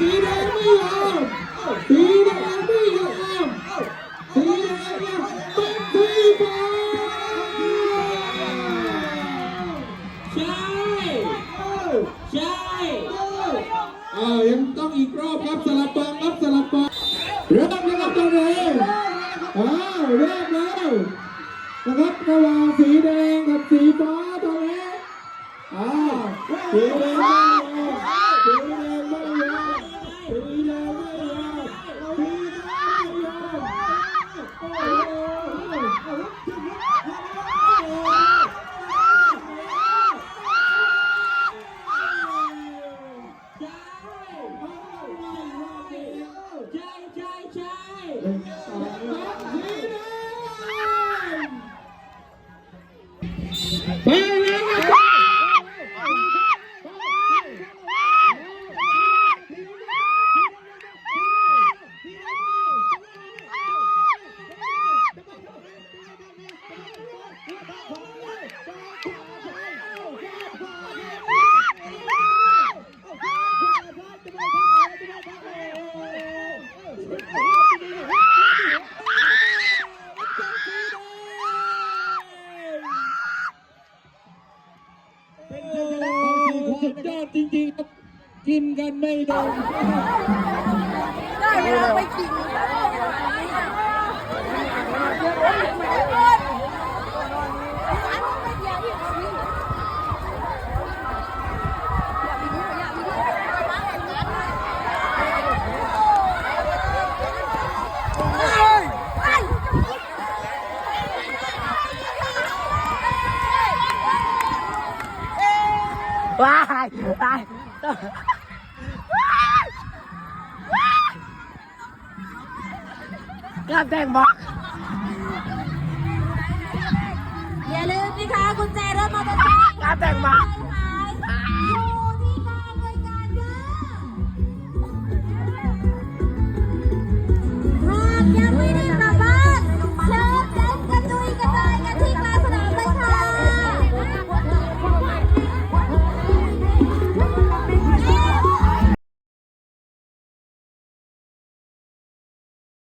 สีแดงไม่ยอมสีแดงไม่ยอมสีแดงเป็นทีบใช่ใช่อ้าวยังต้องอีกรอบครับสลับบังครับสลับบังเริ่มนะครับตอนนี้อ้าวเริ่มแล้วนะครับระหว่างสีแดงกับสีฟ้าตรงนี้อ้าวสีแดง ช่ สุดยอดจริงๆครับกินกันไม่ลง ได้เวลาไปขิง ว้ายตายกลับแต่งบอกอย่าลืมนะคะกุญแจรถมอเตอร์ไซค์กลับแต่งบอกหาย